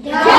Yeah.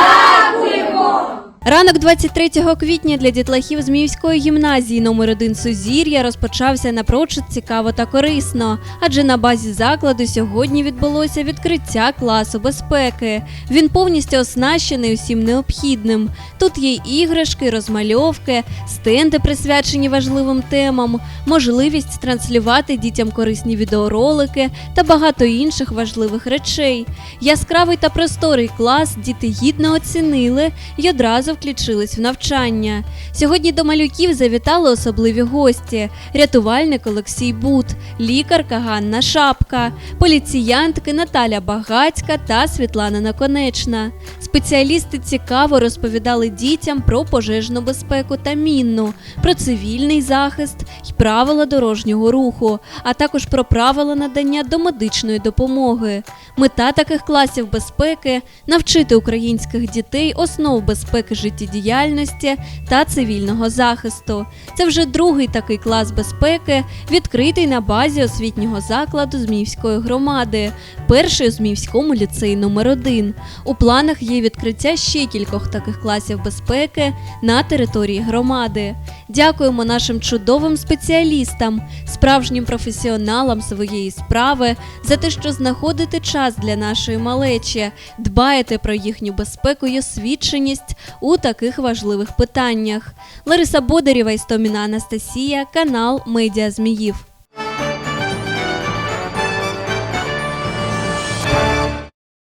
Ранок 23 квітня для дітлахів Зміївської гімназії номер 1 Сузір'я розпочався напрочуд цікаво та корисно, адже на базі закладу сьогодні відбулося відкриття класу безпеки. Він повністю оснащений усім необхідним. Тут є іграшки, розмальовки, стенди присвячені важливим темам, можливість транслювати дітям корисні відеоролики та багато інших важливих речей. Яскравий та просторий клас діти гідно оцінили і одразу включились в навчання. Сьогодні до малюків завітали особливі гості: рятувальник Олексій Бут, лікарка Ганна Шапка, поліціянтки Наталя Багацька та Світлана Наконечна. Спеціалісти цікаво розповідали дітям про пожежну безпеку та мінну, про цивільний захист і правила дорожнього руху, а також про правила надання домедичної допомоги. Мета таких класів безпеки навчити українських дітей основ безпеки життєдіяльності та цивільного захисту. Це вже другий такий клас безпеки, відкритий на базі освітнього закладу Зміївської громади, перший у Зміївському ліцеї номер 1 У планах є відкриття ще кількох таких класів безпеки на території громади. Дякуємо нашим чудовим спеціалістам, справжнім професіоналам своєї справи за те, що знаходите час для нашої малечі, дбаєте про їхню безпеку і освіченість у таких важливих питаннях. Лариса Бодарєва, Істоміна Анастасія, канал Медіа Зміїв.